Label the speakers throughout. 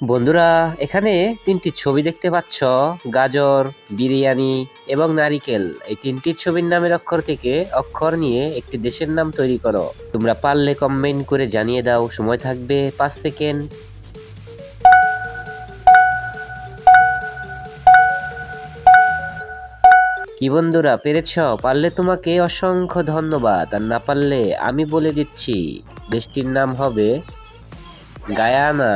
Speaker 1: বন্ধুরা, এখানে তিনটি ছবি দেখতে পাচ্ছ। গাজর, বিরিয়ানি এবং নারিকেল। এই তিনটি ছবির নামের অক্ষর থেকে অক্ষর নিয়ে একটি দেশের নাম তৈরি করো। তোমরা পারলে কমেন্ট করে জানিয়ে দাও, সময় থাকবে পাঁচ সেকেন্ড। কি বন্ধুরা, পেরেছ? পারলে তোমাকে অসংখ্য ধন্যবাদ। আর না পারলে আমি বলে দিচ্ছি, দেশটির নাম হবে গায়ানা।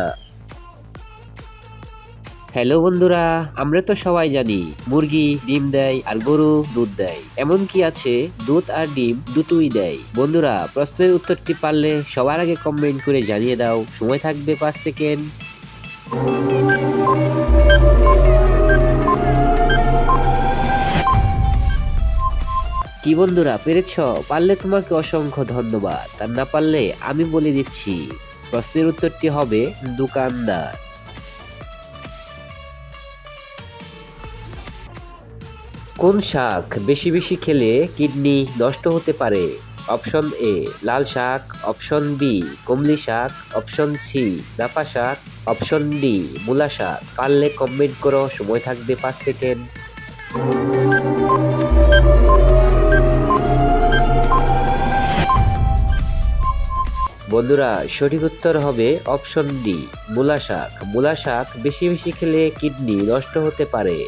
Speaker 1: হ্যালো বন্ধুরা, আমরা তো সবাই জানি মুরগি ডিম দেয় আর গরু দুধ দেয়। এমন কি আছে, দুধ আর ডিম দুটোই দেয়। বন্ধুরা, প্রশ্নের উত্তরটি পারলে সবার আগে কমেন্ট করে জানিয়ে দাও। সময় থাকবে পাঁচ সেকেন্ড কি বন্ধুরা, পেরেছ? পারলে তোমাকে অসংখ্য ধন্যবাদ। আর না পারলে আমি বলে দিচ্ছি, প্রশ্নের উত্তরটি হবে দোকানদার। কোন শাক বেশি বেশি খেলে কিডনি নষ্ট হতে পারে? অপশন এ লাল শাক। অপশন বি কমলি শাক। অপশন সি নাপা শাক। অপশন ডি মূলা শাক। পারলে কমেন্ট করো, সময় থাকবে পাঁচ সেকেন্ড বন্ধুরা, সঠিক উত্তর হবে অপশন ডি মূলা শাক। মূলা শাক বেশি বেশি খেলে কিডনি নষ্ট হতে পারে।